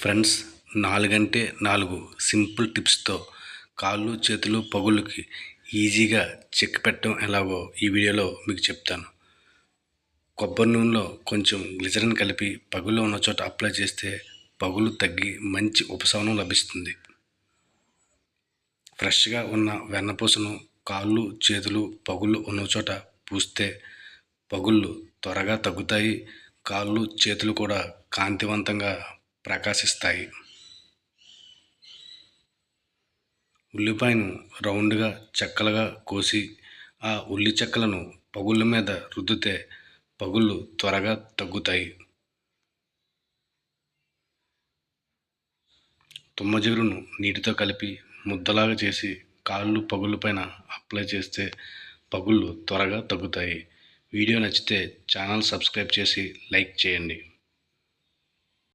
Friends నాలుగంటే నాలుగు simple టిప్స్తో కాళ్ళు చేతులు పగుళ్ళకి ఈజీగా చెక్ పెట్టడం ఎలాగో ఈ వీడియోలో మీకు చెప్తాను. కొబ్బరి నూనెలో కొంచెం గ్లిజరిన్ కలిపి పగులు ఉన్న చోట అప్లై చేస్తే పగులు తగ్గి మంచి ఉపశమనం లభిస్తుంది. ఫ్రెష్గా ఉన్న వెన్నపూసను కాళ్ళు చేతులు పగుళ్ళు ఉన్న చోట పూస్తే పగుళ్ళు త్వరగా తగ్గుతాయి. కాళ్ళు చేతులు కూడా కాంతివంతంగా ప్రకాశిస్తాయి. ఉల్లిపాయను రౌండ్గా చెక్కలుగా కోసి ఆ ఉల్లి చెక్కలను పగుళ్ళ మీద రుద్దితే పగుళ్ళు త్వరగా తగ్గుతాయి. తుమ్మజిగురును నీటితో కలిపి ముద్దలాగా చేసి కాళ్ళు పగుళ్ళ పైన అప్లై చేస్తే పగుళ్ళు త్వరగా తగ్గుతాయి. వీడియో నచ్చితే ఛానల్ సబ్స్క్రైబ్ చేసి లైక్ చేయండి.